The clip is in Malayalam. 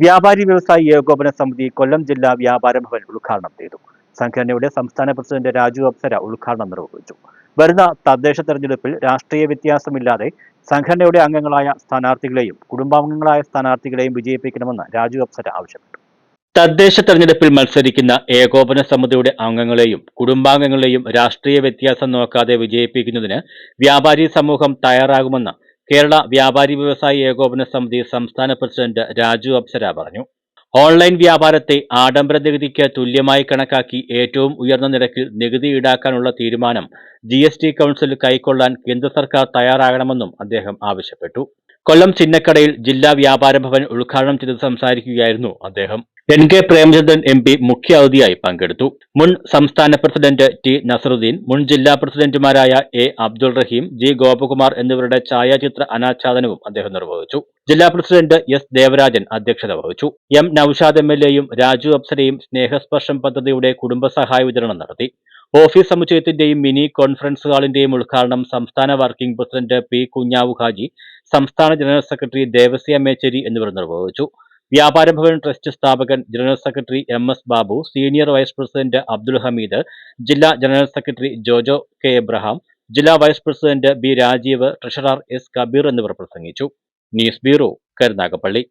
വ്യാപാരി വ്യവസായി ഏകോപന സമിതി കൊല്ലം ജില്ലാ വ്യാപാര ഭവൻ ഉദ്ഘാടനം ചെയ്തു. സംഘടനയുടെ സംസ്ഥാന പ്രസിഡന്റ് രാജു അപ്സര ഉദ്ഘാടനം നിർവഹിച്ചു. വരുന്ന തദ്ദേശ തെരഞ്ഞെടുപ്പിൽ രാഷ്ട്രീയ വ്യത്യാസമില്ലാതെ സംഘടനയുടെ അംഗങ്ങളായ സ്ഥാനാർത്ഥികളെയും കുടുംബാംഗങ്ങളായ സ്ഥാനാർത്ഥികളെയും വിജയിപ്പിക്കണമെന്ന് രാജു അപ്സര ആവശ്യപ്പെട്ടു. തദ്ദേശ തെരഞ്ഞെടുപ്പിൽ മത്സരിക്കുന്ന ഏകോപന സമിതിയുടെ അംഗങ്ങളെയും കുടുംബാംഗങ്ങളെയും രാഷ്ട്രീയ വ്യത്യാസം നോക്കാതെ വിജയിപ്പിക്കുന്നതിന് വ്യാപാരി സമൂഹം തയ്യാറാകുമെന്ന് കേരള വ്യാപാരി വ്യവസായി ഏകോപന സമിതി സംസ്ഥാന പ്രസിഡന്റ് രാജു അപ്സര പറഞ്ഞു. ഓൺലൈൻ വ്യാപാരത്തെ ആഡംബര നികുതിക്ക് തുല്യമായി കണക്കാക്കി ഏറ്റവും ഉയർന്ന നിരക്കിൽ നികുതി ഈടാക്കാനുള്ള തീരുമാനം ജി എസ് ടി കൗൺസിൽ കൈക്കൊള്ളാൻ കേന്ദ്ര സർക്കാർ തയ്യാറാകണമെന്നും അദ്ദേഹം ആവശ്യപ്പെട്ടു. കൊല്ലം ചിന്നക്കടയിൽ ജില്ലാ വ്യാപാര ഭവൻ ഉദ്ഘാടനം ചെയ്ത് സംസാരിക്കുകയായിരുന്നു അദ്ദേഹം. N K Premachandran M P മുഖ്യ അതിഥിയായി പങ്കെടുത്തു. മുൻ സംസ്ഥാന പ്രസിഡന്റ് ടി നസറുദ്ദീൻ മുൻ ജില്ലാ പ്രസിഡന്റുമാരായ എ അബ്ദുൾ റഹീം ജി ഗോപകുമാർ എന്നിവരുടെ ഛായാചിത്ര അനാച്ഛാദനവും അദ്ദേഹം നിർവഹിച്ചു. ജില്ലാ പ്രസിഡന്റ് എസ് ദേവരാജൻ അധ്യക്ഷത വഹിച്ചു. എം നൌഷാദ് എം എൽ എയും രാജു അപ്സരയും സ്നേഹസ്പർശം പദ്ധതിയുടെ കുടുംബസഹായ വിതരണം നടത്തി. ഓഫീസ് സമുച്ചയത്തിന്റെയും മിനി കോൺഫറൻസ് ഹാളിന്റെയും ഉദ്ഘാടനം സംസ്ഥാന working president P Kunjavu Haji സംസ്ഥാന ജനറൽ സെക്രട്ടറി ദേവസ്യ മേച്ചേരി എന്നിവർ നിർവഹിച്ചു. വ്യാപാര ഭവൻ ട്രസ്റ്റ് സ്ഥാപകൻ general secretary M S Babu senior vice president Abdul Hameed ജില്ലാ general secretary Jojo K Abraham ജില്ലാ vice president B Rajeev treasurer S Kabeer എന്നിവർ പ്രസംഗിച്ചു. News bureau Karunagappally.